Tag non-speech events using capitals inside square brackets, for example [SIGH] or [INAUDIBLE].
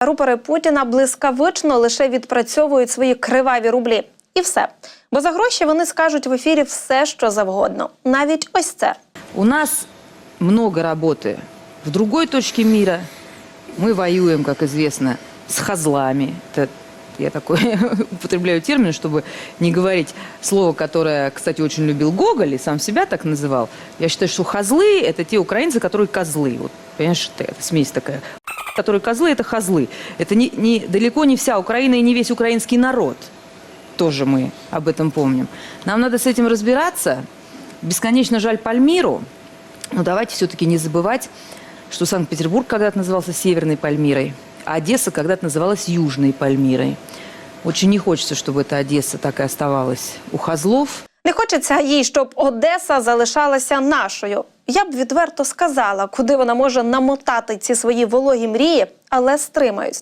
Рупори Путіна блискавично лише відпрацьовують свої криваві рублі. І все. Бо за гроші вони скажуть в ефірі все, що завгодно. Навіть ось це. У нас много работы. В другой точке мира мы воюем, как известно, с хозлами. Это я такой [LAUGHS] употребляю термин, чтобы не говорить слово, которое, кстати, очень любил Гоголь и сам себя так называл. Я считаю, что хозлы – это те украинцы, которые козлы. Вот, понимаешь, ты, это смесь такая. Которые козлы – это хозлы. Это не, не, далеко не вся Украина и не весь украинский народ. Тоже мы об этом помним. Нам надо с этим разбираться. Бесконечно жаль Пальмиру. Но давайте все-таки не забывать, что Санкт-Петербург когда-то назывался Северной Пальмирой, а Одесса когда-то называлась Южной Пальмирой. Очень не хочется, чтобы эта Одесса так и оставалась у хозлов. Не хочеться їй, щоб Одеса залишалася нашою. Я б відверто сказала, куди вона може намотати ці свої вологі мрії, але стримаюсь.